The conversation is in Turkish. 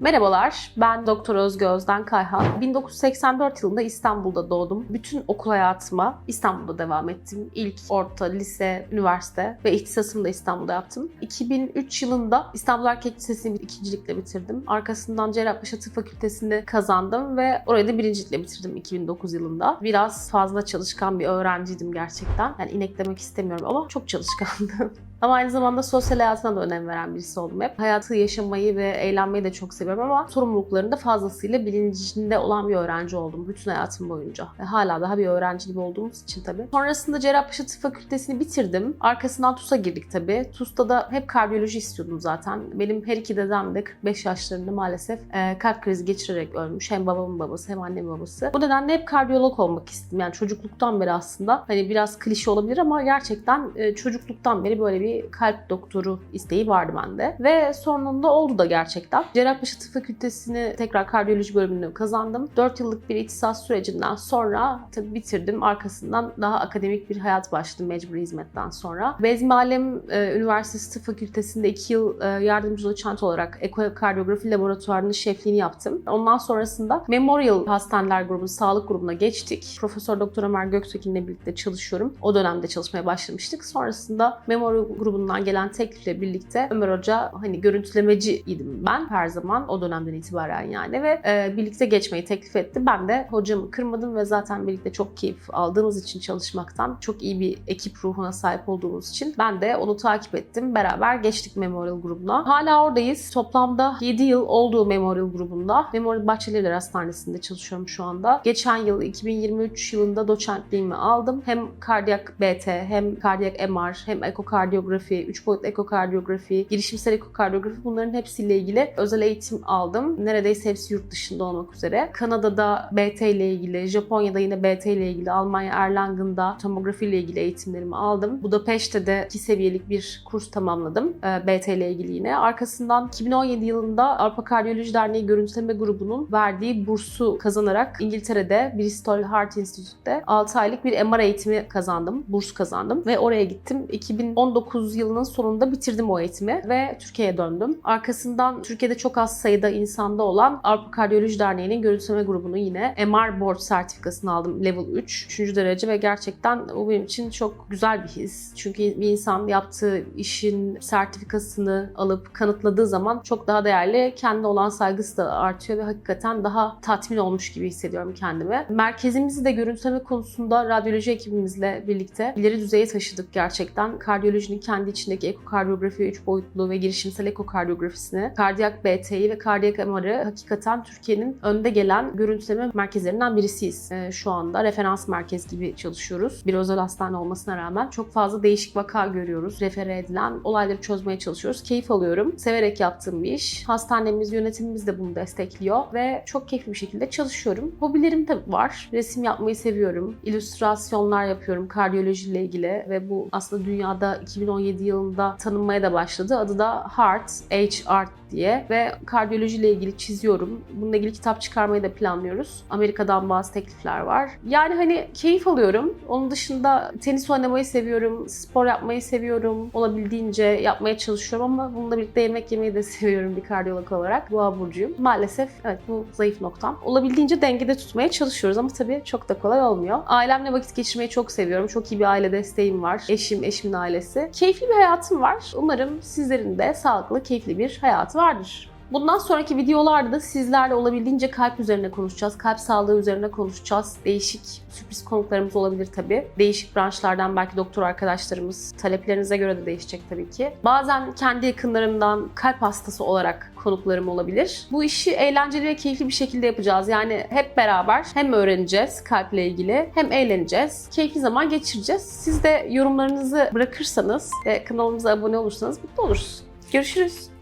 Merhabalar, ben Doktor Özge Özden Kayhan. 1984 yılında İstanbul'da doğdum. Bütün okul hayatıma İstanbul'da devam ettim. İlk orta, lise, üniversite ve ihtisasımı da İstanbul'da yaptım. 2003 yılında İstanbul Erkek Lisesi'ni ikincilikle bitirdim. Arkasından Cerrahpaşa Tıp Fakültesini kazandım ve orayı da birincilikle bitirdim 2009 yılında. Biraz fazla çalışkan bir öğrenciydim gerçekten. Yani inek demek istemiyorum ama çok çalışkandım. Ama aynı zamanda sosyal hayatına da önem veren birisi oldum hep. Hayatı yaşamayı ve eğlenmeyi de çok seviyorum ama sorumluluklarını da fazlasıyla bilincinde olan bir öğrenci oldum bütün hayatım boyunca. Ve hala daha bir öğrenci gibi olduğumuz için tabii. Sonrasında Cerrahpaşa Tıp Fakültesini bitirdim. Arkasından TUS'a girdik tabii. TUS'ta da hep kardiyoloji istiyordum zaten. Benim her iki dedem de 45 yaşlarında maalesef e, kalp krizi geçirerek ölmüş. Hem babamın babası hem annemin babası. Bu nedenle hep kardiyolog olmak istedim. Yani çocukluktan beri aslında hani biraz klişe olabilir ama gerçekten e, çocukluktan beri böyle bir kalp doktoru isteği vardı bende. Ve sonunda oldu da gerçekten. Cerrahpaşa Tıp Fakültesini tekrar kardiyoloji bölümünü kazandım. 4 yıllık bir ihtisas sürecinden sonra tabii bitirdim. Arkasından daha akademik bir hayat başladı mecburi hizmetten sonra. Bezmi Alem e, Üniversitesi Tıp Fakültesi'nde 2 yıl e, yardımcı doçent olarak ekokardiyografi laboratuvarının şefliğini yaptım. Ondan sonrasında Memorial Hastaneler grubu, sağlık grubuna geçtik. Profesör Doktor Ömer Göktekin'le birlikte çalışıyorum. O dönemde çalışmaya başlamıştık. Sonrasında Memorial grubundan gelen teklifle birlikte Ömer Hoca hani görüntülemeciydim ben her zaman o dönemden itibaren yani ve e, birlikte geçmeyi teklif etti. Ben de hocamı kırmadım ve zaten birlikte çok keyif aldığımız için çalışmaktan çok iyi bir ekip ruhuna sahip olduğumuz için ben de onu takip ettim. Beraber geçtik Memorial grubuna. Hala oradayız. Toplamda 7 yıl olduğu Memorial grubunda. Memorial Bahçelievler Hastanesi'nde çalışıyorum şu anda. Geçen yıl 2023 yılında doçentliğimi aldım. Hem kardiyak BT hem kardiyak MR hem ekokardiyografi, 3 boyutlu ekokardiyografi, girişimsel ekokardiyografi bunların hepsiyle ilgili özel eğitim aldım. Neredeyse hepsi yurt dışında olmak üzere. Kanada'da BT ile ilgili, Japonya'da yine BT ile ilgili, Almanya Erlangen'da tomografi ile ilgili eğitimlerimi aldım. Budapeşte de 2 seviyelik bir kurs tamamladım e, BT ile ilgili yine. Arkasından 2017 yılında Avrupa Kardiyoloji Derneği Görüntüleme Grubu'nun verdiği bursu kazanarak İngiltere'de Bristol Heart Institute'de 6 aylık bir MR eğitimi kazandım. Burs kazandım ve oraya gittim. 2019 yılının sonunda bitirdim o eğitimi ve Türkiye'ye döndüm. Arkasından Türkiye'de çok az sayıda insanda olan Avrupa Kardiyoloji Derneği'nin görüntüleme grubunu yine MR Board sertifikasını aldım level 3. 3. derece ve gerçekten o benim için çok güzel bir his. Çünkü bir insan yaptığı işin sertifikasını alıp kanıtladığı zaman çok daha değerli, kendi olan saygısı da artıyor ve hakikaten daha tatmin olmuş gibi hissediyorum kendimi. Merkezimizi de görüntüleme konusunda radyoloji ekibimizle birlikte ileri düzeye taşıdık gerçekten. Kardiyolojinin kendi içindeki ekokardiyografi 3 boyutlu ve girişimsel ekokardiyografisini, kardiyak BT'yi ve kardiyak MR'ı hakikaten Türkiye'nin önde gelen görüntüleme merkezlerinden birisiyiz. Ee, şu anda referans merkez gibi çalışıyoruz. Bir özel hastane olmasına rağmen çok fazla değişik vaka görüyoruz. Refere edilen olayları çözmeye çalışıyoruz. Keyif alıyorum. Severek yaptığım bir iş. Hastanemiz, yönetimimiz de bunu destekliyor ve çok keyifli bir şekilde çalışıyorum. Hobilerim de var. Resim yapmayı seviyorum. İllüstrasyonlar yapıyorum kardiyolojiyle ilgili ve bu aslında dünyada 2017 yılında tanınmaya da başladı. Adı da Heart, H-Art diye ve kardiyolojiyle ilgili çiziyorum. Bununla ilgili kitap çıkarmayı da planlıyoruz. Amerika'dan bazı teklifler var. Yani hani keyif alıyorum. Onun dışında tenis oynamayı seviyorum, spor yapmayı seviyorum. Olabildiğince yapmaya çalışıyorum ama bununla birlikte yemek yemeyi de seviyorum bir kardiyolog olarak. Boğa burcuyum. Maalesef evet bu zayıf noktam. Olabildiğince dengede tutmaya çalışıyoruz ama tabii çok da kolay olmuyor. Ailemle vakit geçirmeyi çok seviyorum. Çok iyi bir aile desteğim var. Eşim, eşimin ailesi. Keyifli bir hayatım var. Umarım sizlerin de sağlıklı, keyifli bir hayatı vardır. Bundan sonraki videolarda da sizlerle olabildiğince kalp üzerine konuşacağız. Kalp sağlığı üzerine konuşacağız. Değişik sürpriz konuklarımız olabilir tabii. Değişik branşlardan belki doktor arkadaşlarımız taleplerinize göre de değişecek tabii ki. Bazen kendi yakınlarımdan kalp hastası olarak konuklarım olabilir. Bu işi eğlenceli ve keyifli bir şekilde yapacağız. Yani hep beraber hem öğreneceğiz kalple ilgili hem eğleneceğiz. Keyifli zaman geçireceğiz. Siz de yorumlarınızı bırakırsanız ve kanalımıza abone olursanız mutlu oluruz. Görüşürüz.